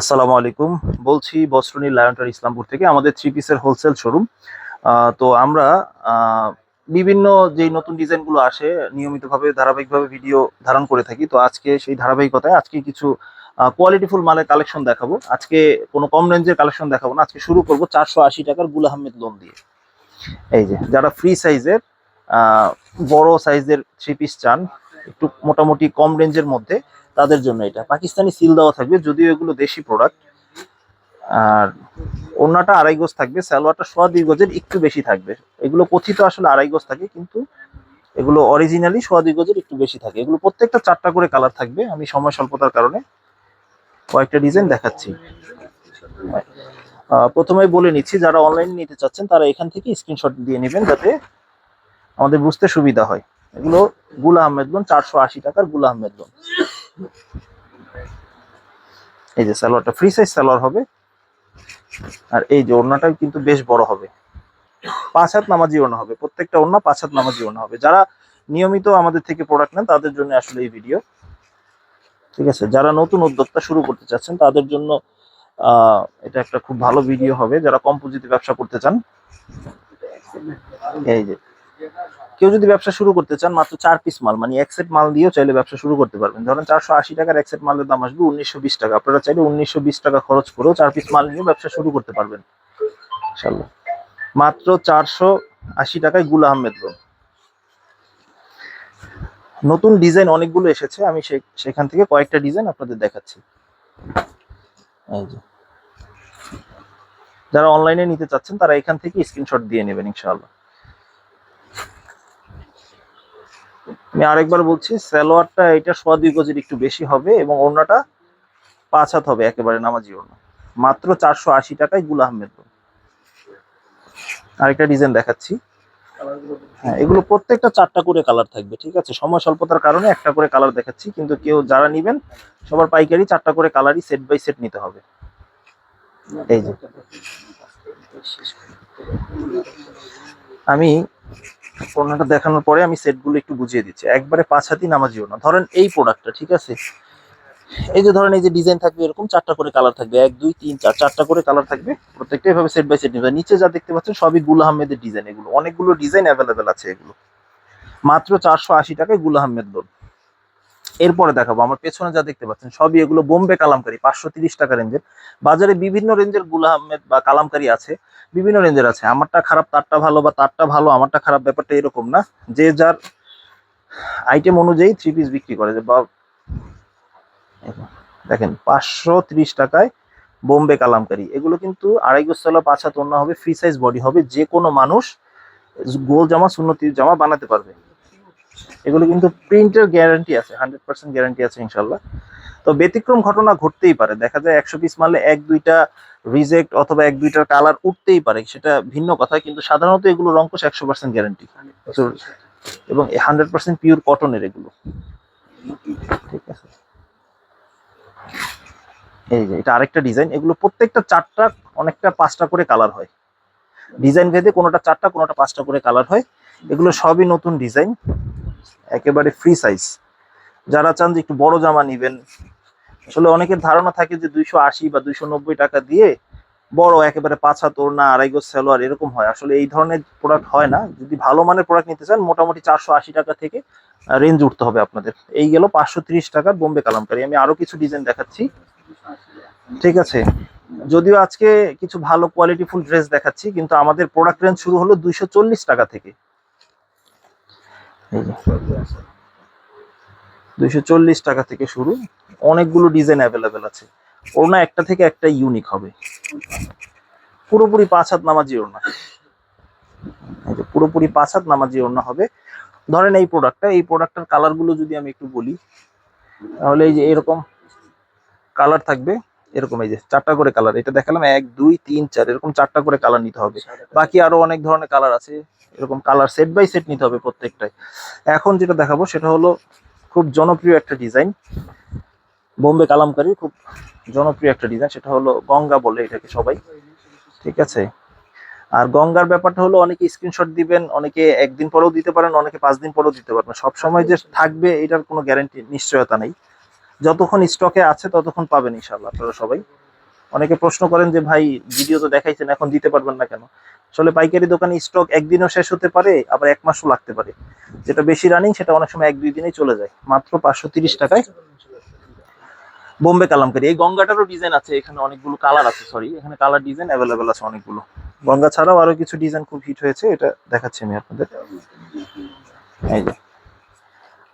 আসসালামু আলাইকুম। বলছি বস্ত্রনী লায়ন্টার ইসলামপুর থেকে, আমাদের থ্রি পিসের হোলসেল শোরুম তো আমরা বিভিন্ন যেই নতুন ডিজাইনগুলো আসে, নিয়মিতভাবে, ধারাবাহিকভাবে ভিডিও ধারণ করে থাকি। তো আজকে সেই ধারাবাহিকতায় আজকে কিছু কোয়ালিটিফুল মালের কালেকশন দেখাবো। আজকে কোনো কম রেঞ্জের কালেকশন দেখাবো না। আজকে শুরু করব চারশো আশি টাকার গুল আহমেদ লোন দিয়ে। এই যে, যারা ফ্রি সাইজের বড় সাইজের থ্রি পিস চান, একটু মোটামুটি কম রেঞ্জের মধ্যে তাদের জন্য এটা। পাকিস্তানি সিল দেওয়া থাকবে, যদিও এগুলো দেশি প্রোডাক্ট আর ওড়নাটা আড়াই গজ থাকবে, সালোয়ারটা সোয়া দুই গজের একটু বেশি থাকবে। এগুলো কথিত আসলে আড়াই গজ থাকে, কিন্তু এগুলো অরিজিনালি সোয়া দুই গজের একটু বেশি থাকে। এগুলো প্রত্যেকটা চারটা করে কালার থাকবে, আমি সময় স্বল্পতার কারণে কয়েকটা ডিজাইন দেখাচ্ছি। প্রথমে বলে নিচ্ছি, যারা অনলাইনে নিতে চাচ্ছেন, তারা এখান থেকে স্ক্রিনশট দিয়ে নেবেন যাতে আমাদের বুঝতে সুবিধা হয়। এগুলো গুল আহমেদ লোন চারশো আশি টাকার গুল আহমেদ লোন এই যে সালোয়ারটা ফ্রি সাইজ সালোয়ার হবে। আর এই যে ওড়নাটা কিন্তু বেশ বড় হবে। পাঁচ হাত নামাজি ওড়না হবে, প্রত্যেকটা ওড়না পাঁচ হাত নামাজি ওড়না হবে। যারা নিয়মিত আমাদের থেকে প্রোডাক্ট নেন, তাদের জন্য আসলে এই ভিডিও ঠিক আছে? যারা নতুন উদ্যোক্তা শুরু করতে চাচ্ছেন, তাদের জন্য এটা একটা খুব ভালো ভিডিও হবে। যারা কম পুঁজিতে ব্যবসা করতে চান, এই যে কেউ যদি ব্যবসা শুরু করতে চান মাত্র চার পিস মাল মানে এক সেট মাল দিয়েও চাইলে ব্যবসা শুরু করতে পারবেন। ধরেন চারশো আশি টাকার এক সেট মালের দাম আসবে উনিশশো বিশ টাকা। আপনারা চাইলে উনিশশো বিশ টাকা খরচ করেও চার পিস মাল নিয়ে ব্যবসা শুরু করতে পারবেন। ইনশাল্লাহ মাত্র চারশো আশি টাকায় গুল আহমেদ লোন নতুন ডিজাইন অনেকগুলো এসেছে আমি সেখান থেকে কয়েকটা ডিজাইন আপনাদের দেখাচ্ছি। যারা অনলাইনে নিতে চাচ্ছেন তারা এখান থেকে স্ক্রিনশট দিয়ে নেবেন ইনশাআল্লাহ। আমি আরেকবার বলছি, সালোয়ারটা এটা সোয়া দুই গজের একটু বেশি হবে এবং ওড়নাটা পাঁচ হাত হবে একেবারে নামাজি ওড়না। মাত্র চারশো আশি টাকায় গুল আহমেদ আরেকটা ডিজাইন দেখাচ্ছি। হ্যাঁ এগুলো প্রত্যেকটা চারটা করে কালার থাকবে, ঠিক আছে? সময় স্বল্পতার কারণে একটা করে কালার দেখাচ্ছি, কিন্তু কেউ যারা নিবেন, সবার পাইকারি চারটা করে কালারই সেট বাই সেট নিতে হবে। এই যে। আমি ওড়নাটা দেখানোর পরে আমি সেটগুলো একটু বুঝিয়ে দিচ্ছি। একবারে পাঁচ হাতি নামাজিও না। ধরেন এই প্রোডাক্টটা ঠিক আছে? এই যে ধরেন এই যে ডিজাইন থাকবে এরকম, চারটা করে কালার থাকবে। এক, দুই, তিন, চার, চারটা করে কালার থাকবে। প্রত্যেকটা এভাবে সেট বাই সেট নিবে নিচে যা দেখতে পাচ্ছেন সবই গুল আহমেদের ডিজাইন এগুলো। অনেকগুলো ডিজাইন অ্যাভেলেবেল আছে এগুলো। মাত্র চারশো আশি টাকায় গুল আহমেদ লোন এরপরে দেখাবো, আমার পেছনে যা দেখতে পাচ্ছেন সবই এগুলো বোম্বে কালামকারি, পাঁচশো তিরিশ টাকা রেঞ্জের। বাজারে বিভিন্ন রেঞ্জের গুল আহমেদ বা কালামকারি আছে, বিভিন্ন রেঞ্জের আছে। আমারটা খারাপ, তারটা ভালো বা তারটা ভালো, আমারটা খারাপ ব্যাপারটা এরকম না। যে যার আইটেম অনুযায়ী থ্রি পিস বিক্রি করে যে বা দেখেন, পাঁচশো ত্রিশ টাকায় বোম্বে কালামকারি। এগুলো কিন্তু আড়াই গোস্তলা পাঁচ হাত অন্য হবে ফ্রি সাইজ বডি হবে। যে কোনো মানুষ গোল জামা সুন্নতির জামা বানাতে পারবে। এগুলো কিন্তু প্রিন্টের গ্যারান্টি আছে হান্ড্রেড পার্সেন্ট গ্যারান্টি আছে ইনশাল্লাহ তো ব্যতিক্রম ঘটনা ঘটতেই পারে। দেখা যায় একশো পিস মারলে এক দুইটা রিজেক্ট অথবা এক দুইটার কালার উঠতেই পারে। সেটা ভিন্ন কথা কিন্তু সাধারণত এগুলো রঙ্কশ একশো পার্সেন্ট গ্যারান্টি এবং হান্ড্রেড পার্সেন্ট পিওর কটনের এগুলো। ঠিক আছে? এই যে এটা আরেকটা ডিজাইন এগুলো প্রত্যেকটা চারটা অনেকটা পাঁচটা করে কালার হয়। ডিজাইন ভেদে কোনোটা চারটা কোনোটা পাঁচটা করে কালার হয়। এগুলো সবই নতুন ডিজাইন একেবারে ফ্রি সাইজ যারা চান যে একটু বড় জামা নিবেন, আসলে অনেকের ধারণা থাকে যে দুইশো আশি বা দুইশো নব্বই টাকা দিয়ে বড়, একেবারে পাঁচ হাত ওড়না, আড়াই গজ সালোয়ার এরকম হয়। আসলে এই ধরনের প্রোডাক্ট হয় না। যদি ভালো মানের প্রোডাক্ট নিতে চান, মোটামুটি চারশো আশি টাকা থেকে রেঞ্জ উঠতে হবে আপনাদের। এই গেল পাঁচশো ত্রিশ টাকার বোম্বে কালামকারি। আমি আরও কিছু ডিজাইন দেখাচ্ছি। ঠিক আছে। যদিও আজকে কিছু ভালো কোয়ালিটি ফুল ড্রেস দেখাচ্ছি, কিন্তু আমাদের প্রোডাক্ট রেঞ্জ শুরু হলো দুইশো চল্লিশ টাকা থেকে। দুইশো চল্লিশ টাকা থেকে শুরু। অনেকগুলো ডিজাইন অ্যাভেলেবেল আছে। ওড়না একটা থেকে একটা ইউনিক হবে। পুরোপুরি পাঁচ হাত নামাজি ওড়না। পুরোপুরি পাঁচ হাত নামাজি ওড়না হবে। ধরেন এই প্রোডাক্টটা এই প্রোডাক্টের কালারগুলো যদি আমি একটু বলি তাহলে এই যে এরকম কালার থাকবে। এরকম এই যে চারটা করে কালার এটা দেখালাম এক দুই তিন চার। এরকম চারটা করে কালার নিতে হবে। বাকি আরও অনেক ধরনের কালার আছে। এরকম কালার সেট বাই সেট নিতে হবে প্রত্যেকটাই। এখন যেটা দেখাবো সেটা হলো খুব জনপ্রিয় একটা ডিজাইন বোম্বে কালামকারি খুব জনপ্রিয় একটা ডিজাইন সেটা হলো গঙ্গা বলে এটাকে সবাই। ঠিক আছে? আর গঙ্গার ব্যাপারটা হলো অনেকে স্ক্রিনশট দিবেন, অনেকে একদিন পরেও দিতে পারেন, অনেকে পাঁচ দিন পরেও দিতে পারবেন। সব সময় যে থাকবে এটার কোনো গ্যারান্টি নিশ্চয়তা নেই। যতক্ষণ স্টকে আছে ততক্ষণ পাবেন ইনশাল্লাহ আপনারা সবাই। অনেকে প্রশ্ন করেন যে, ভাই ভিডিও তো দেখাইছেন, এখন দিতে পারবেন না কেন? আসলে পাইকারি দোকানে স্টক একদিনও শেষ হতে পারে, আবার এক মাসও লাগতে পারে। যেটা বেশি রানিং সেটা অনেক সময় এক দুই দিনেই চলে যায়। মাত্র পাঁচশো তিরিশ টাকায় বোম্বে কালামকারি। এই গঙ্গাটারও ডিজাইন আছে, এখানে অনেকগুলো কালার আছে সরি এখানে কালার ডিজাইন অ্যাভেলেবেল আছে অনেকগুলো। গঙ্গা ছাড়াও আরও কিছু ডিজাইন খুব হিট হয়েছে, এটা দেখাচ্ছি আমি আপনাদের। এই যে।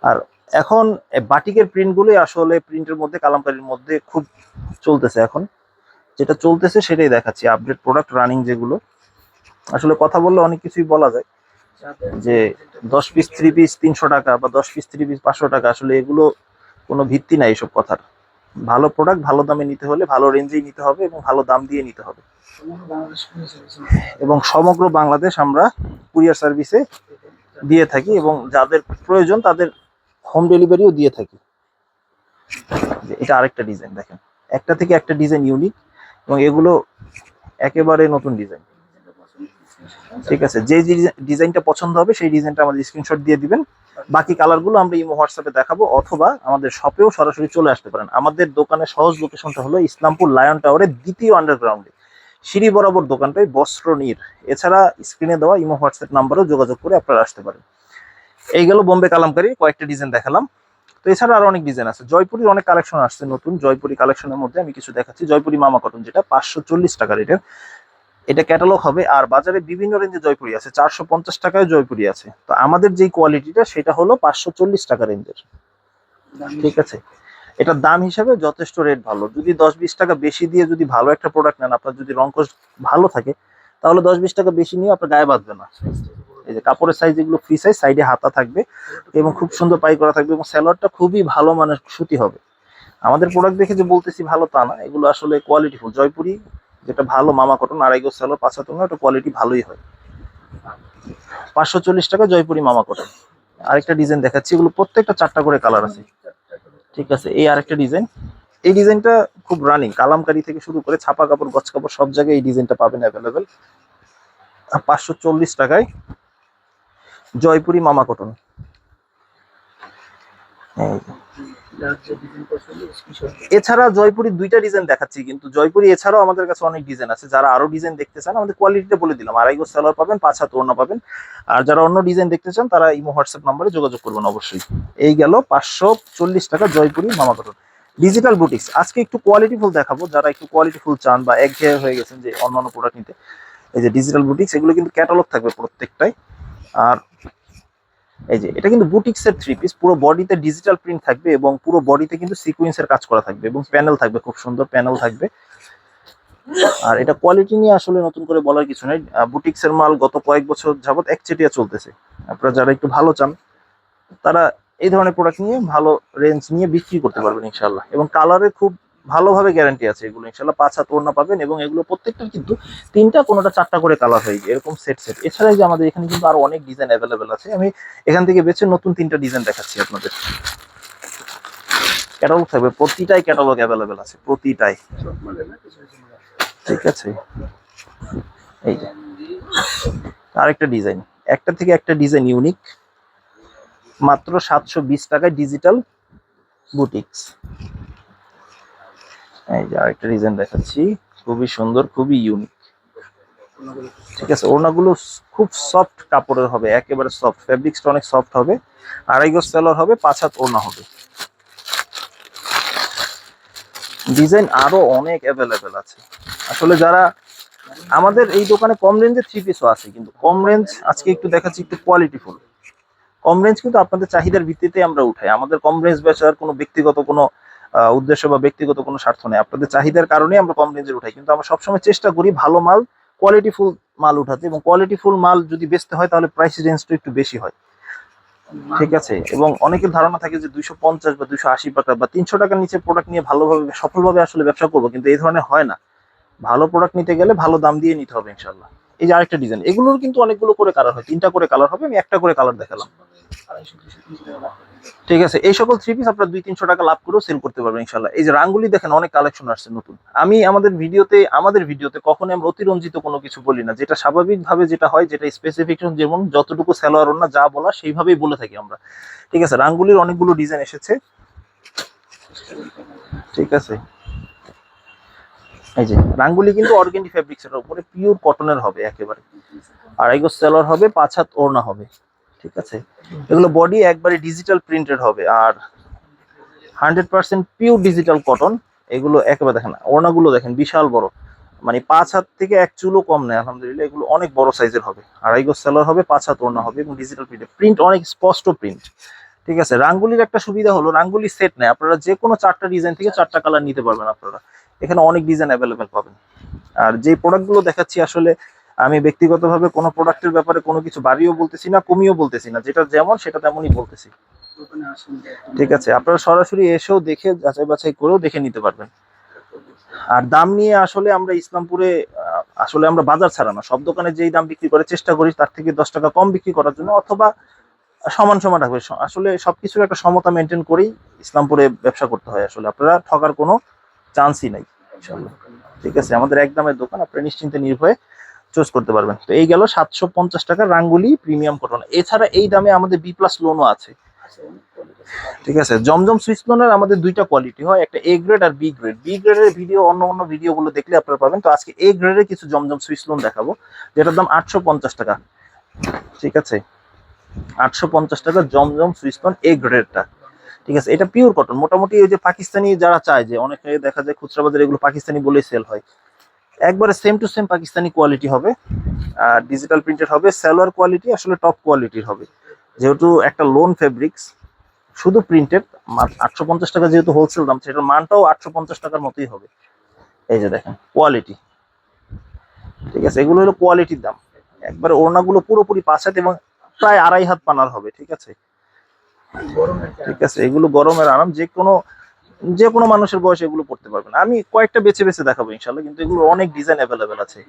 আর এখন বাটিকের প্রিন্টগুলোই আসলে প্রিন্টের মধ্যে, কালামকারির মধ্যে খুব চলতেছে এখন। যেটা চলতেছে সেটাই দেখাচ্ছি আপডেট প্রোডাক্ট রানিং যেগুলো। আসলে কথা বললে অনেক কিছুই বলা যায়। যে দশ পিস থ্রি পিস তিনশো টাকা বা দশ পিস থ্রি পিস পাঁচশো টাকা, আসলে এগুলো কোনো ভিত্তি নাই এসব কথার। ভালো প্রোডাক্ট ভালো দামে নিতে হলে ভালো রেঞ্জেই নিতে হবে এবং ভালো দাম দিয়ে নিতে হবে। এবং সমগ্র বাংলাদেশ আমরা কুরিয়ার সার্ভিসে দিয়ে থাকি এবং যাদের প্রয়োজন তাদের হোম ডেলিভারিও দিয়ে থাকি। এটা আরেকটা ডিজাইন দেখেন। একটা থেকে একটা ডিজাইন ইউনিক এবং এগুলো একেবারে নতুন ডিজাইন। ঠিক আছে, যে ডিজাইনটা পছন্দ হবে সেই ডিজাইনটা আমাদের স্ক্রিনশট দিয়ে দিবেন। বাকি কালারগুলো আমরা ইমো হোয়াটসঅ্যাপে দেখাবো অথবা আমাদের শপেও সরাসরি চলে আসতে পারেন। আমাদের দোকানের সহজ লোকেশনটা হলো ইসলামপুর লায়ন টাওয়ারের দ্বিতীয় আন্ডারগ্রাউন্ডে সিঁড়ি বরাবর দোকানটাই বস্ত্র নীর। এছাড়া স্ক্রিনে দেওয়া ইমো হোয়াটসঅ্যাপ নাম্বারেও যোগাযোগ করে আপনারা আসতে পারেন। এই গেল বোম্বে কালামকারি, কয়েকটা ডিজাইন দেখালাম। তো এছাড়া আরও অনেক ডিজাইন আছে। জয়পুরির অনেক কালেকশন আসছে নতুন। জয়পুরি কালেকশনের মধ্যে আমি কিছু দেখাচ্ছি। জয়পুরি মামা কটন যেটা পাঁচশো চল্লিশ টাকার রেটের। এটা ক্যাটালগ হবে। আর বাজারে বিভিন্ন রেঞ্জে জয়পুরি আছে। চারশো পঞ্চাশ টাকায় জয়পুরি আছে। তো আমাদের যেই কোয়ালিটিটা সেটা হলো পাঁচশো চল্লিশ টাকা রেঞ্জের ঠিক আছে? এটার দাম হিসাবে যথেষ্ট রেট ভালো। যদি দশ বিশ টাকা বেশি দিয়ে যদি ভালো একটা প্রোডাক্ট নেন, আপনার যদি রঙ্কশ ভালো থাকে, তাহলে দশ বিশ টাকা বেশি নিয়ে আপনার গায়ে বাঁধবে না। এই যে কাপড়ের সাইজ এগুলো ফ্রি সাইজ সাইডে হাতা থাকবে এবং খুব সুন্দর পাই করা থাকবে এবং স্যালোয়ারটা খুবই ভালো মানের সুতি হবে। আমাদের প্রোডাক্ট দেখে যে বলতেছি ভালো তা না, এগুলো আসলে কোয়ালিটি ফুল জয়পুরি যেটা ভালো মামা কটন আড়াই গো স্যালোয়ার পাঁচ হাত ওটা কোয়ালিটি ভালোই হয়। পাঁচশো চল্লিশ টাকা জয়পুরি মামা কটন আরেকটা ডিজাইন দেখাচ্ছি, এগুলো প্রত্যেকটা চারটা করে কালার আছে। ঠিক আছে, এই আরেকটা ডিজাইন এই ডিজাইনটা খুব রানিং কালামকারি থেকে শুরু করে ছাপা কাপড়, গছ কাপড়, সব জায়গায় এই ডিজাইনটা পাবেন অ্যাভেলেবেল পাঁচশো চল্লিশ টাকায় জয়পুরি মামা কটন। এছাড়া জয়পুরির দুইটা ডিজাইন দেখাচ্ছি কিন্তু জয়পুরি এছাড়াও আমাদের কাছে অনেক ডিজাইন আছে। যারা আরও ডিজাইন দেখতে চান, আমাদের কোয়ালিটিটা বলে দিলাম। আড়াই গো সেলার পাবেন, পাঁচ হাত ওড়না পাবেন। আর যারা অন্য ডিজাইন দেখতে চান, তারা ইমো হোয়াটসঅ্যাপ নাম্বারে যোগাযোগ করবেন অবশ্যই। এই গেল পাঁচশো চল্লিশ টাকা জয়পুরি মামা কটন। ডিজিটাল বুটিক্স আজকে একটু কোয়ালিটি ফুল দেখাবো। যারা একটু কোয়ালিটি ফুল চান বা একঘেয়ে হয়ে গেছেন যে অন্যান্য প্রোডাক্ট নিতে, এই যে ডিজিটাল বুটিক্স এগুলো কিন্তু ক্যাটালগ থাকবে প্রত্যেকটাই। আর এই যে, এটা কিন্তু বুটিক্স এর থ্রি পিস পুরো বডিতে ডিজিটাল প্রিন্ট থাকবে এবং পুরো বডিতে কিন্তু সিকুয়েন্সের কাজ করা থাকবে এবং প্যানেল থাকবে, খুব সুন্দর প্যানেল থাকবে। আর এটা কোয়ালিটি নিয়ে আসলে নতুন করে বলার কিছু নেই। বুটিক্স এর মাল গত কয়েক বছর যাবত একচেটিয়া চলতেছে। আপনারা যারা একটু ভালো চান, তারা এই ধরনের প্রোডাক্ট নিয়ে ভালো রেঞ্জ নিয়ে বিক্রি করতে পারবেন ইনশাল্লাহ এবং কালারে খুব ভালোভাবে গ্যারান্টি আছে এগুলো। ইনশাল্লাহ পাঁচ হাত ওড়না পাবেন এবং এগুলো প্রত্যেকটা কিন্তু তিনটা কোনোটা চারটা করে কালার হয়ে যায়, এরকম সেট সেট এছাড়া যে আমাদের এখানে কিন্তু আরও অনেক ডিজাইন অ্যাভেলেবেল আছে। আমি এখান থেকে বেছে নতুন তিনটা ডিজাইন দেখাচ্ছি আপনাদের। ক্যাটালগ থাকবে, প্রতিটাই ক্যাটালগ অ্যাভেলেবেল আছে, প্রতিটাই। ঠিক আছে। এই যে। আরেকটা ডিজাইন একটা থেকে একটা ডিজাইন ইউনিক মাত্র সাতশো বিশ টাকায় ডিজিটাল বুটিক্স এই যে আরেকটা ডিজাইন দেখাচ্ছি। খুবই সুন্দর, খুবই ইউনিক ঠিক আছে, ওড়নাগুলো খুব সফট কাপড়ের হবে, একেবারে সফট ফেব্রিক্সটা অনেক সফট হবে। আড়াই গজ সেলর হবে, পাঁচ হাত ওড়না হবে। ডিজাইন আরও অনেক অ্যাভেলেবেল আছে। আসলে যারা আমাদের এই দোকানে কম রেঞ্জের থ্রি পিসও আছে, কিন্তু কম রেঞ্জ আজকে একটু দেখাচ্ছি একটু কোয়ালিটিফুল কম রেঞ্জ কিন্তু আপনাদের চাহিদার ভিত্তিতে আমরা উঠাই। আমাদের কম রেঞ্জ বেচার কোনো ব্যক্তিগত কোনো উদ্দেশ্য বা ব্যক্তিগত কোনো স্বার্থ নেই। আপনাদের চাহিদার কারণে আমরা কম রেঞ্জের উঠাই। কিন্তু আমরা সবসময় চেষ্টা করি ভালো মাল কোয়ালিটিফুল মাল উঠাতে এবং কোয়ালিটিফুল মাল যদি বেচতে হয় তাহলে প্রাইস রেঞ্জটা একটু বেশি হয়। ঠিক আছে? এবং অনেকের ধারণা থাকে যে দুইশো পঞ্চাশ বা দুইশো আশি টাকা বা তিনশো টাকার নিচে প্রোডাক্ট নিয়ে ভালোভাবে, সফলভাবে আসলে ব্যবসা করব, কিন্তু এই ধরনের হয় না। ভালো প্রোডাক্ট নিতে গেলে ভালো দাম দিয়ে নিতে হবে ইনশাল্লাহ এই যে আরেকটা ডিজাইন এগুলোর কিন্তু অনেকগুলো করে কালার হয়, তিনটা করে কালার হবে, আমি একটা করে কালার দেখালাম। ঠিক আছে, এই সকল থ্রি পিস আপনার দুই তিনশো টাকা লাভ করেও সেল করতে পারবেন ইনশাল্লাহ এই যে রাঙ্গুলি দেখেন, অনেক কালেকশন আসছে নতুন। আমি আমাদের ভিডিওতে আমাদের ভিডিওতে কখনোই আমরা অতিরঞ্জিত কোনো কিছু বলি না। যেটা স্বাভাবিকভাবে যেটা হয়, যেটা স্পেসিফিকেশন যেমন যতটুকু সেলোয়ার না, যা বলা, সেইভাবেই বলে থাকি আমরা। ঠিক আছে, রাঙ্গুলির অনেকগুলো ডিজাইন এসেছে। ঠিক আছে। এই যে, রাঙ্গুলি কিন্তু অর্গেন্ডি ফেব্রিক্সের উপরে পিওর কটনের হবে একেবারে। আড়াই গজ সেলর হবে, পাঁচ হাত ওড়না হবে, ঠিক আছে? এগুলো বডি একবারে ডিজিটাল প্রিন্টেড হবে, আর hundred percent pure digital cotton এগুলো একেবারে দেখেন, ওড়নাগুলো দেখেন বিশাল বড়। মানে পাঁচ হাত থেকে এক চুলও কম নেই আলহামদুলিল্লাহ, এগুলো অনেক বড় সাইজের হবে। আড়াই গজ সেলর হবে, পাঁচ হাত ওড়না হবে, এবং ডিজিটাল প্রিন্ট প্রিন্ট অনেক স্পষ্ট প্রিন্ট ঠিক আছে? রাঙ্গুলির একটা সুবিধা হলো, রাঙ্গুলি সেট নেই, আপনারা যে কোনো চারটা ডিজাইন থেকে চারটা কালার নিতে পারবেন আপনারা। এখানে অনেক ডিজাইন অ্যাভেলেবেল পাবেন। আর যে প্রোডাক্টগুলো দেখাচ্ছি আসলে আমি ব্যক্তিগতভাবে কোনো প্রোডাক্টের ব্যাপারে কোনো কিছু বাড়িও বলতেছি না কমিও বলতেছি না। যেটা যেমন সেটা তেমনই বলতেছি। ঠিক আছে আপনারা সরাসরি এসেও দেখে যাচাই বাছাই করেও দেখে নিতে পারবেন। আর দাম নিয়ে আসলে আমরা ইসলামপুরে আসলে আমরা বাজার ছাড়া না। সব দোকানে যেই দাম বিক্রি করে চেষ্টা করি তার থেকে দশ টাকা কম বিক্রি করার জন্য অথবা সমান সমান রাখবে। আসলে সবকিছুর একটা সমতা মেনটেন করেই ইসলামপুরে ব্যবসা করতে হয়। আসলে আপনারা ঠকার কোনো চান্সই নাই ইনশাল্লাহ ঠিক আছে, আমাদের এক দামের দোকান, আপনি নিশ্চিন্তে নির্ভয়ে চুজ করতে পারবেন। তো এই গেল সাতশো পঞ্চাশ টাকা রাঙ্গুলি প্রিমিয়াম কটন এছাড়া এই দামে আমাদের বি প্লাস লোনও আছে। ঠিক আছে, জমজম সুইচ লোনের আমাদের দুইটা কোয়ালিটি হয়, একটা এ গ্রেড আর বি গ্রেড বি গ্রেডের ভিডিও অন্য অন্য ভিডিওগুলো দেখলে আপনারা পাবেন। তো আজকে এ গ্রেডের কিছু জমজম সুইচ লোন দেখাবো, যেটার দাম আটশো পঞ্চাশ টাকা। ঠিক আছে, আটশো পঞ্চাশ টাকা জমজম সুইচ লোন এ গ্রেডেরটা ঠিক আছে, এটা পিওর কটন মোটামুটি ওই যে পাকিস্তানি যারা চায় যে, অনেকে দেখা যায় খুচরা বাজারে এগুলো পাকিস্তানি বলেই সেল হয়। একবারে same to same Pakistani quality হবে, আর ডিজিটাল প্রিন্টেড হবে সালোয়ার কোয়ালিটি আসলে টপ কোয়ালিটির হবে। যেহেতু একটা লোন ফেব্রিক্স শুধু প্রিন্টেড আটশো পঞ্চাশ টাকা যেহেতু হোলসেল দাম, সেটার মানটাও আটশো পঞ্চাশ টাকার মতোই হবে। এই যে দেখেন কোয়ালিটি ঠিক আছে, এগুলো হলো কোয়ালিটির দাম। একবারে ওড়নাগুলো পুরোপুরি পাঁচ হাত এবং প্রায় আড়াই হাত পানার হবে, ঠিক আছে? ঠিক আছে, এগুলো গরমের আরাম, যে কোনো যে কোনো মানুষের বয়সে এগুলো পড়তে পারবেন আমি কয়েকটা বেছে বেছে দেখাবো ইনশাল্লাহ কিন্তু এগুলো অনেক ডিজাইন অ্যাভেলেবেল আছে।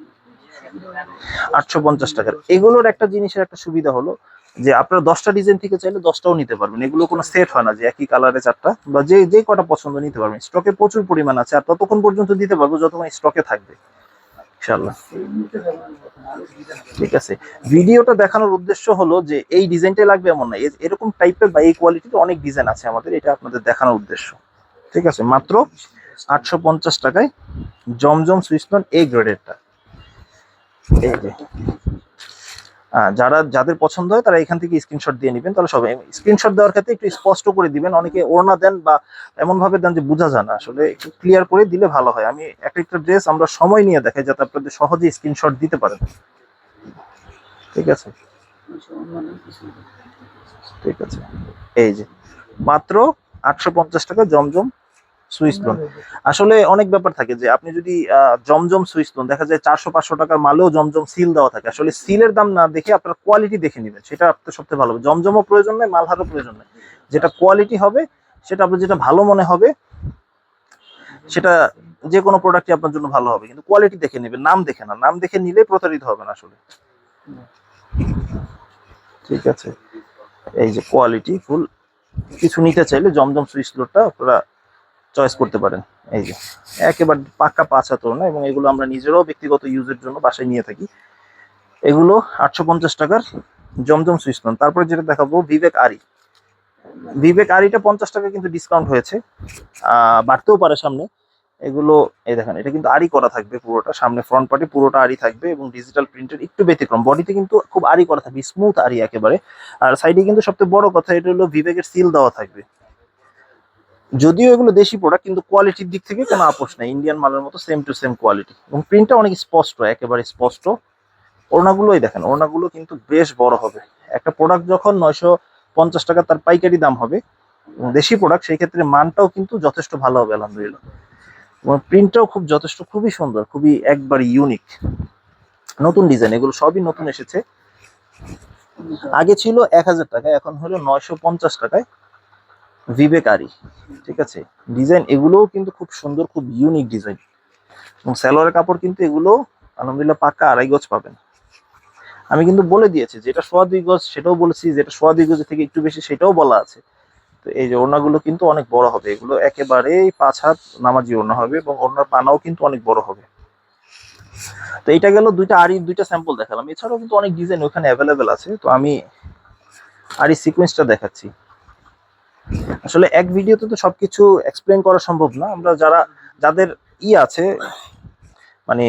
আটশো পঞ্চাশ টাকার। এগুলোর একটা জিনিসের একটা সুবিধা হলো যে আপনারা দশটা ডিজাইন থেকে চাইলে দশটাও নিতে পারবেন। এগুলো কোনো সেট হয় না যে একই কালারে চারটা বা যে যে কটা পছন্দ নিতে পারবেন। স্টকে প্রচুর পরিমাণ আছে, আর ততক্ষণ পর্যন্ত দিতে পারব যতক্ষণ স্টকে থাকবে। ইনশাল্লাহ ঠিক আছে। ভিডিওটা দেখানোর উদ্দেশ্য হলো যে এই ডিজাইনটাই লাগবে এমন না। এরকম টাইপের বা এই কোয়ালিটির অনেক ডিজাইন আছে আমাদের, এটা আপনাদের দেখানোর উদ্দেশ্য। ঠিক আছে, মাত্র আটশো পঞ্চাশ টাকায় জমজম সুইসলন এ গ্রেডেরটা এই যে। যারা, যাদের পছন্দ হয় তারা এখান থেকে স্ক্রিনশট দিয়ে নেবেন। তাহলে সবাই স্ক্রিনশট দেওয়ার ক্ষেত্রে একটু স্পষ্ট করে দিবেন। অনেকে ওড়না দেন বা এমন ভাবে দেন যে বোঝা যায় না। আসলে একটু ক্লিয়ার করে দিলে ভালো হয়। আমি এক একটা ড্রেস আমরা সময় নিয়ে দেখাই যাতে আপনাদের সহজে স্ক্রিনশট দিতে পারেন। ঠিক আছে? ঠিক আছে। এই যে, মাত্র আটশো পঞ্চাশ টাকা জমজম সুইচ লোন আসলে অনেক ব্যাপার থাকে যে আপনি যদি জমজম সুইচ লোন দেখা যায় চারশো, পাঁচশো টাকার মালেও জমজম সিল দেওয়া থাকে। আসলে সিলের দাম না দেখে আপনার কোয়ালিটি দেখে নেবেন, সেটা আপনার সবথেকে ভালো জমজমও প্রয়োজন নেই মালহারও প্রয়োজন নেই। যেটা কোয়ালিটি হবে, সেটা আপনার যেটা ভালো মনে হবে, সেটা যে কোনো প্রোডাক্টই আপনার জন্য ভালো হবে। কিন্তু কোয়ালিটি দেখে নেবেন, নাম দেখে না। নাম দেখে নিলে প্রতারিত হবেন আসলে। ঠিক আছে। এই যে কোয়ালিটি ফুল কিছু নিতে চাইলে জমজম সুইচ লোডটা আপনারা চয়েস করতে পারেন। এই যে, একেবারে পাক্কা পাঁচ হাতর না এবং এগুলো আমরা নিজেরাও ব্যক্তিগত ইউজের জন্য বাসায় নিয়ে থাকি। এগুলো আটশো পঞ্চাশ টাকার জমজম সুইচ লোন তারপরে যেটা দেখাবো বিবেক আরি বিবেক আরিটা পঞ্চাশ টাকা কিন্তু ডিসকাউন্ট হয়েছে। বাড়তেও পারে সামনে। এগুলো, এই দেখেন, এটা কিন্তু আরি করা থাকবে পুরোটা। সামনে ফ্রন্ট পার্টি পুরোটা আরি থাকবে এবং ডিজিটাল প্রিন্টের একটু ব্যতিক্রম। বডিতে কিন্তু খুব আরি করা থাকবে স্মুথ আরি একেবারে। আর সাইডে কিন্তু সবচেয়ে বড় কথা, এটা হলো বিবেকের সিল দেওয়া থাকবে। যদিও এগুলো দেশি প্রোডাক্ট কিন্তু কোয়ালিটির দিক থেকে কোনো আপোষ নাই। ইন্ডিয়ান মালের মতো সেম টু সেম কোয়ালিটি এবং প্রিন্টটা অনেক স্পষ্ট, একেবারে স্পষ্ট। ওড়নাগুলোই দেখেন, ওড়নাগুলো কিন্তু বেশ বড় হবে। একটা প্রোডাক্ট যখন নয়শো পঞ্চাশ টাকা তার পাইকারি দাম হবে, এবং দেশি প্রোডাক্ট সেই ক্ষেত্রে মানটাও কিন্তু যথেষ্ট ভালো হবে, আলহামদুলিল্লাহ। এবং প্রিন্টটাও খুব যথেষ্ট, খুবই সুন্দর, খুবই একবার ইউনিক নতুন ডিজাইন এগুলো সবই নতুন এসেছে। আগে ছিল এক হাজার টাকা, এখন হলো নয়শো পঞ্চাশ টাকায়। বিবেকারি, ঠিক আছে? ডিজাইন এগুলোও কিন্তু খুব সুন্দর, খুব ইউনিক ডিজাইন এবং সালোয়ারের কাপড় কিন্তু এগুলো আলহামদুলিল্লাহ পাক্কা আড়াই গজ পাবেন। আমি কিন্তু বলে দিয়েছি, যেটা সোয়া দুই গজ সেটাও বলেছি, যেটা সোয়া দুই গজ থেকে একটু বেশি সেটাও বলা আছে। তো এই যে ওড়নাগুলো কিন্তু অনেক বড় হবে, এগুলো একেবারেই পাঁচ হাত নামাজি ওড়না হবে এবং ওড়নার পানাও কিন্তু অনেক বড় হবে। তো এটা গেল দুইটা আড়ি দুইটা স্যাম্পল দেখালাম। এছাড়াও কিন্তু অনেক ডিজাইন ওখানে অ্যাভেলেবেল আছে। তো আমি আড়ি সিকোয়েন্সটা দেখাচ্ছি। আসলে এক ভিডিওতে তো সবকিছু এক্সপ্লেন করা সম্ভব না। আমরা যারা, যাদের ই আছে মানে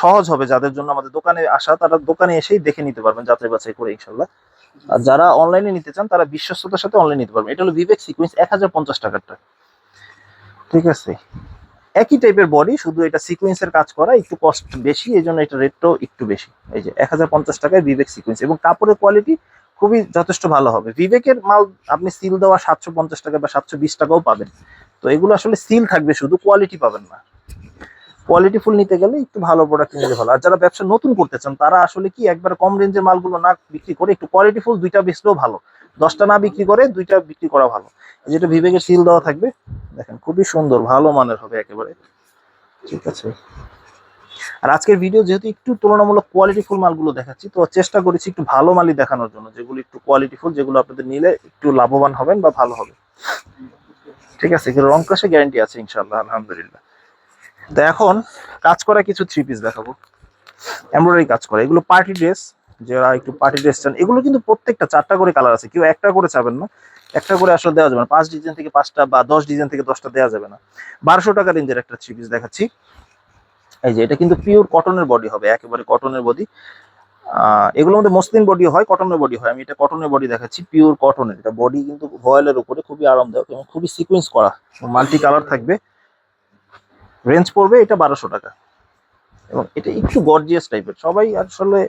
সহজ হবে যাদের জন্য আমাদের দোকানে আসা, তারা দোকানে এসেই দেখে নিতে পারবেন যাচাই বাছাই করে ইনশাল্লাহ আর যারা অনলাইনে নিতে চান, তারা বিশ্বস্ততার সাথে অনলাইনে নিতে পারবেন। এটা হলো বিবেক সিকুয়েন্স এক হাজার পঞ্চাশ টাকারটা। ঠিক আছে? একই টাইপের বডি শুধু এটা সিকোয়েন্সের কাজ করা, একটু কস্ট বেশি এই জন্য এটা রেটটাও একটু বেশি। এই যে, এক হাজার পঞ্চাশ টাকায় বিবেক সিকোয়েন্স এবং কাপড়ের কোয়ালিটি খুবই যথেষ্ট ভালো হবে। বিবেকের মাল আপনি সিল দেওয়া সাতশো পঞ্চাশ টাকা বা সাতশো বিশ টাকাও পাবেন। তো এগুলো আসলে সিল থাকবে, শুধু কোয়ালিটি পাবেন না। কোয়ালিটি ফুল নিতে গেলে একটু ভালো প্রোডাক্ট নিলে ভালো। আর যারা ব্যবসা নতুন করতে চান, তারা আসলে কি একবার কম রেঞ্জের মালগুলো না বিক্রি করে একটু কোয়ালিটি ফুল দুইটা বেচলেও ভালো। দশটা না বিক্রি করে দুইটা বিক্রি করা ভালো। যেটা বিবেকের সিল দেওয়া থাকবে, দেখেন খুবই সুন্দর, ভালো মানের হবে একেবারে। ঠিক আছে। আর আজকের ভিডিও যেহেতু একটু তুলনামূলক কোয়ালিটি ফুল মালগুলো দেখাচ্ছি, তো চেষ্টা করেছি একটু ভালো মালই দেখানোর জন্য, যেগুলো একটু কোয়ালিটি ফুল, যেগুলো আপনাদের নিলে একটু লাভবান হবেন বা ভালো হবে। ঠিক আছে, এগুলো রং কাশে গ্যারান্টি আছে ইনশাল্লাহ আলহামদুলিল্লাহ। তো এখন কাজ করা কিছু থ্রি পিস দেখাবো। এমব্রয়ডারি কাজ করা, এগুলো পার্টি ড্রেস যারা একটু পার্টি ড্রেস চান, এগুলো কিন্তু প্রত্যেকটা চারটা করে কালার আছে, কেউ একটা করে চাবেন না, একটা করে আসলে দেওয়া যাবে না, পাঁচ ডিজাইন থেকে পাঁচটা বা দশ ডিজাইন থেকে দশটা দেওয়া যাবে না। বারোশো টাকা রেঞ্জের একটা থ্রি পিস দেখাচ্ছি। এই যে, এটা কিন্তু পিওর কটনের বডি হবে, একেবারে কটনের বডি এগুলোর মধ্যে মসলিন বডি হয় কটনের বডি হয়। আমি এটা কটনের বডি দেখাচ্ছি পিওর কটনের এটা বডি কিন্তু ভয়েলের উপরে খুবই আরামদায়ক এবং খুবই সিকোয়েন্স করা। মাল্টি কালার থাকবে। রেঞ্জ পড়বে এটা বারোশো টাকা। এবং এটা একটু গর্জিয়াস টাইপের সবাই আসলে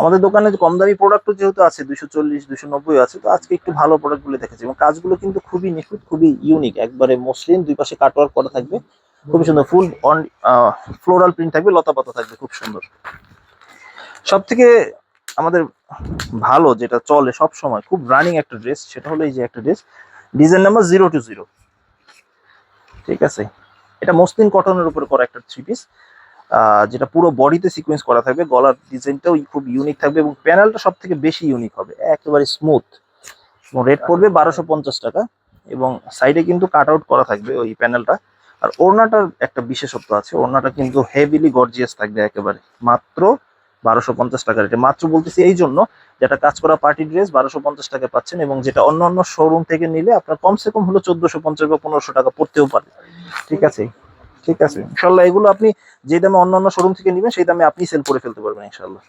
আমাদের দোকানে কম দামি প্রোডাক্টও যেহেতু আছে দুশো চল্লিশ দুশো নব্বই আছে, তো আজকে একটু ভালো প্রোডাক্টগুলো দেখেছি। এবং কাজগুলো কিন্তু খুবই নিখুঁত, খুবই ইউনিক একবারে মসলিন, দুই পাশে কাটওয়ার্ক করা থাকবে। খুবই সুন্দর ফুল অন ফ্লোরাল প্রিন্ট থাকবে লতা পাতা থাকবে, খুব সুন্দর। সব থেকে আমাদের ভালো যেটা চলে সব সময় খুব রানিং একটা ড্রেস সেটা হলো এই যে একটা dress design number zero two zero ঠিক আছে? এটা মসলিন কটনের উপরে করা একটা থ্রি পিস যেটা পুরো বডিতে সিকোয়েন্স করা থাকবে, গলার ডিজাইনটাও খুব ইউনিক থাকবে এবং প্যানেলটা সব থেকে বেশি ইউনিক হবে, একেবারে স্মুথ রেট পড়বে বারোশো পঞ্চাশ টাকা, এবং সাইডে কিন্তু কাট আউট করা থাকবে ওই প্যানেলটা আর ওড়নাটার একটা বিশেষত্ব আছে, ওড়নাটা কিন্তু হেভিলি গর্জিয়াস থাকবে একেবারে। মাত্র বারোশো পঞ্চাশ টাকা রেটে। মাত্র বলতেছি এই জন্য যেটা কাজ করা পার্টি ড্রেস বারোশো পঞ্চাশ টাকা পাচ্ছেন এবং যেটা অন্য অন্য শোরুম থেকে নিলে আপনার কমসে কম হলো চোদ্দশো পঞ্চাশ বা পনেরোশো টাকা পড়তেও পারে। ঠিক আছে? ঠিক আছে। ইনশাল্লাহ এগুলো আপনি যে দামে অন্য অন্য শোরুম থেকে নেবেন, সেই দামে আপনি সেল করে ফেলতে পারবেন ইনশাল্লাহ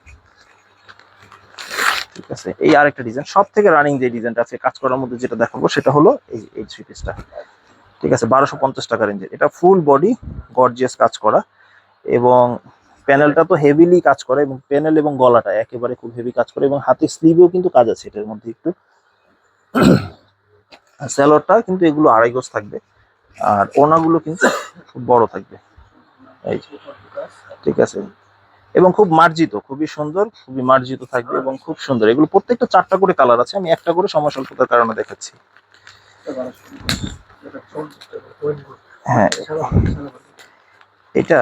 ঠিক আছে? এই আরেকটা ডিজাইন সব থেকে রানিং যে ডিজাইনটা আছে কাজ করার মধ্যে যেটা দেখাবো, সেটা হলো এই এই থ্রি পিসটা ঠিক আছে, বারোশো পঞ্চাশ টাকা রেঞ্জের এটা ফুল বডি গর্জিয়াস কাজ করা এবং প্যানেলটা তো হেভিলি কাজ করে এবং প্যানেল এবং গলাটা একেবারে খুব হেভি কাজ করে এবং হাতে স্লিভেও কিন্তু কাজ আছে এটার মধ্যে একটু। স্যালোয়ারটা কিন্তু এগুলো আড়াই গজ থাকবে। আর ওনাগুলো কিন্তু খুব বড় থাকবে। এই ঠিক আছে। এবং খুব মার্জিত, খুবই সুন্দর, খুবই মার্জিত থাকবে এবং খুব সুন্দর। এগুলো প্রত্যেকটা চারটা করে কালার আছে, আমি একটা করে সময় স্বল্পতার কারণে দেখাচ্ছি। হ্যাঁ। এটা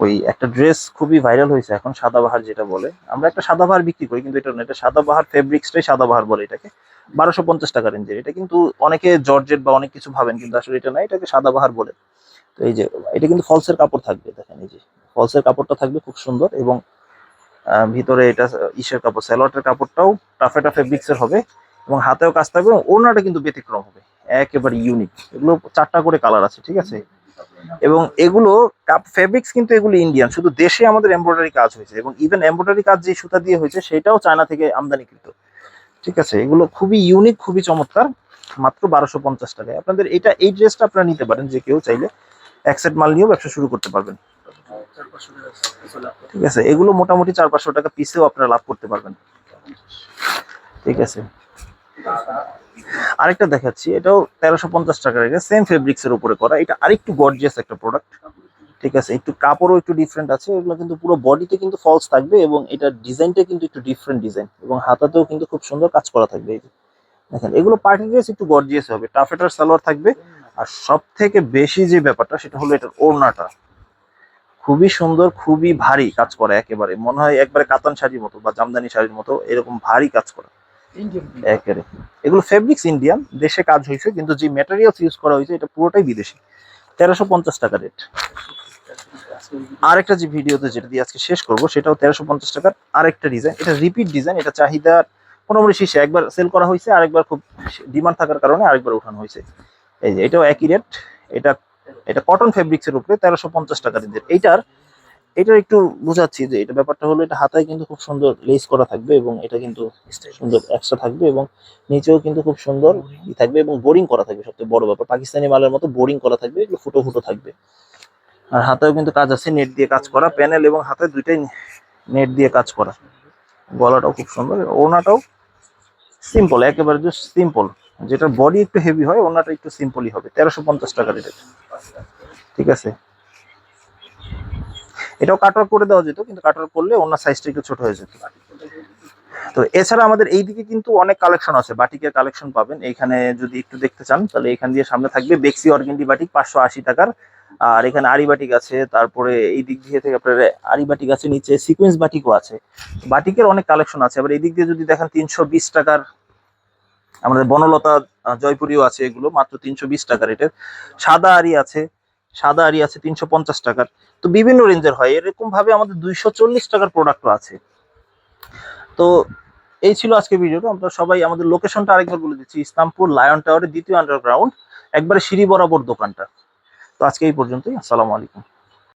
ওই একটা ড্রেস খুবই ভাইরাল হয়েছে এখন, সাদাবাহার যেটা বলে। আমরা একটা সাদাবাহার বিক্রি করি, কিন্তু এটা না এটা সাদাবাহার ফেব্রিক্সটাই সাদাবাহার বলে এটাকে। বারোশো পঞ্চাশ টাকা রেঞ্জের এটা কিন্তু অনেকে জর্জেট বা অনেক কিছু ভাবেন, কিন্তু আসলে এটা না এটাকে সাদাবাহার বলে। তো এই যে, এটা কিন্তু ফলসের কাপড় থাকবে, দেখেন এই যে। ফলসের কাপড়টা থাকবে খুব সুন্দর এবং ভিতরে এটা ইসের কাপড় স্যালোয়ারের কাপড়টাও টাফেটা ফেব্রিক্সের হবে। এবং হাতেও কাজ থাকবে এবং ওড়নাটা কিন্তু ব্যতিক্রম হবে। একেবারে ইউনিক এগুলো চারটা করে কালার আছে, ঠিক আছে? এবং এগুলো কাপ ফেব্রিক্স কিন্তু এগুলো ইন্ডিয়ান শুধু দেশে আমাদের এমব্রয়ডারি কাজ হয়েছে এবং ইভেন এমব্রয়ডারি কাজ যে সুতা দিয়ে হয়েছে, সেটাও চায়না থেকে আমদানিকৃত। ঠিক আছে? এগুলো খুবই ইউনিক খুবই চমৎকার। মাত্র বারোশো পঞ্চাশ টাকায়। আপনাদের এটা, এই ড্রেসটা আপনারা নিতে পারেন, যে কেউ চাইলে এক মাল নিয়েও ব্যবসা শুরু করতে পারবেন। ঠিক আছে? এগুলো মোটামুটি চার পাঁচশো টাকা পিসেও আপনারা লাভ করতে পারবেন। ঠিক আছে? আরেকটা দেখাচ্ছি, এটাও তেরোশো পঞ্চাশ টাকা রেখে সেম ফেব্রিক্স এর উপরে করা। এটা আরেকটু গর্জিয়াস একটা প্রোডাক্ট ঠিক আছে? একটু কাপড়ও একটু ডিফারেন্ট আছে, এগুলো কিন্তু পুরো বডিতে কিন্তু ফলস থাকবে এবং এটা ডিজাইনটা কিন্তু একটু ডিফারেন্ট ডিজাইন এবং হাতাতেও কিন্তু খুব সুন্দর কাজ করা থাকবে এই যে। দেখেন, এগুলো পার্টি ড্রেস একটু গর্জিয়াস হবে, টাফেটার সালোয়ার থাকবে। আর সব থেকে বেশি যে ব্যাপারটা, সেটা হলো এটার ওড়নাটা। খুবই সুন্দর, খুবই ভারী কাজ করা একেবারে। মনে হয় একবারে কাতান শাড়ির মতো বা জামদানি শাড়ির মতো এরকম ভারী কাজ করা। একেবারে। এগুলো ফেব্রিক্স ইন্ডিয়ান দেশে কাজ হয়েছে, কিন্তু যে ম্যাটেরিয়ালস ইউজ করা হয়েছে, এটা পুরোটাই বিদেশি। তেরোশো পঞ্চাশ টাকা রেট আরেকটা যে ভিডিওতে যেটা দিয়ে আজকে শেষ করব, সেটাও তেরোশো পঞ্চাশ টাকার আরেকটা ডিজাইন এটা রিপিট ডিজাইন এটা চাহিদা মোটামুটি শীর্ষে একবার সেল করা হয়েছে, আরেকবার খুব ডিমান্ড থাকার কারণে আরেকবার উঠানো হয়েছে। এই যে, এটাও একই রেট এটা এটা কটন ফেব্রিক্সের উপরে তেরোশো পঞ্চাশ টাকা রেঞ্জের এইটার এটার একটু বোঝাচ্ছি যে এটা ব্যাপারটা হলো এটা হাতায় কিন্তু খুব সুন্দর লেস করা থাকবে এবং এটা কিন্তু সুন্দর এক্সট্রা থাকবে এবং নিচেও কিন্তু খুব সুন্দর থাকবে এবং বোরিং করা থাকবে সবচেয়ে বড় ব্যাপার। পাকিস্তানি মালের মতো বোরিং করা থাকবে এগুলো ফুটো ফুটো থাকবে। আর হাতেও কিন্তু কাজ আছে নেট দিয়ে কাজ করা প্যানেল এবং হাতে দুইটাই নেট দিয়ে কাজ করা। গলাটাও খুব সুন্দর ওনাটাও সিম্পল একেবারে জাস্ট সিম্পল যেটা বডি একটু হেভি হয় ওনাটা একটু সিম্পলই হবে তেরোশো পঞ্চাশ টাকা রেট ঠিক আছে? এটাও কাটার করে দেওয়া যেত, কিন্তু কাটার করলে ওনার সাইজটা একটু ছোট হয়ে যেত। তো এছাড়া আমাদের এইদিকে কিন্তু অনেক কালেকশন আছে, বাটিকের কালেকশন পাবেন। এখানে যদি একটু দেখতে চান, তাহলে এখান দিয়ে সামনে থাকবে বেক্সি অর্গেন্ডি বাটিক, পাঁচশো আশি টাকার। আর এখানে আরি বাটিক আছে, তারপরে এই দিক দিয়ে থেকে আপনার আরি বাটিক আছে, নিচে সিকোয়েন্স বাটিকও আছে। বাটিকের অনেক কালেকশন আছে, আবার এই দিক দিয়ে যদি দেখেন তিনশো বিশ টাকার আমাদের বনলতা জয়পুরিও আছে এগুলো, মাত্র তিনশো বিশ টাকা রেটের। সাদা আরি আছে সাদা আরি আছে তিনশো পঞ্চাশ টাকার। তো বিভিন্ন রেঞ্জের হয়। এরকম ভাবে আমাদের দুইশো চল্লিশ টাকার প্রোডাক্টও আছে। তো এই ছিল আজকে ভিডিওটা আমরা সবাই আমাদের লোকেশনটা আরেকবার বলে দিচ্ছি। ইসলামপুর লায়ন টাওয়ারের দ্বিতীয় আন্ডারগ্রাউন্ড একবারে সিঁড়ি বরাবর দোকানটা। তো আজকে এই পর্যন্তই। আসসালামু আলাইকুম।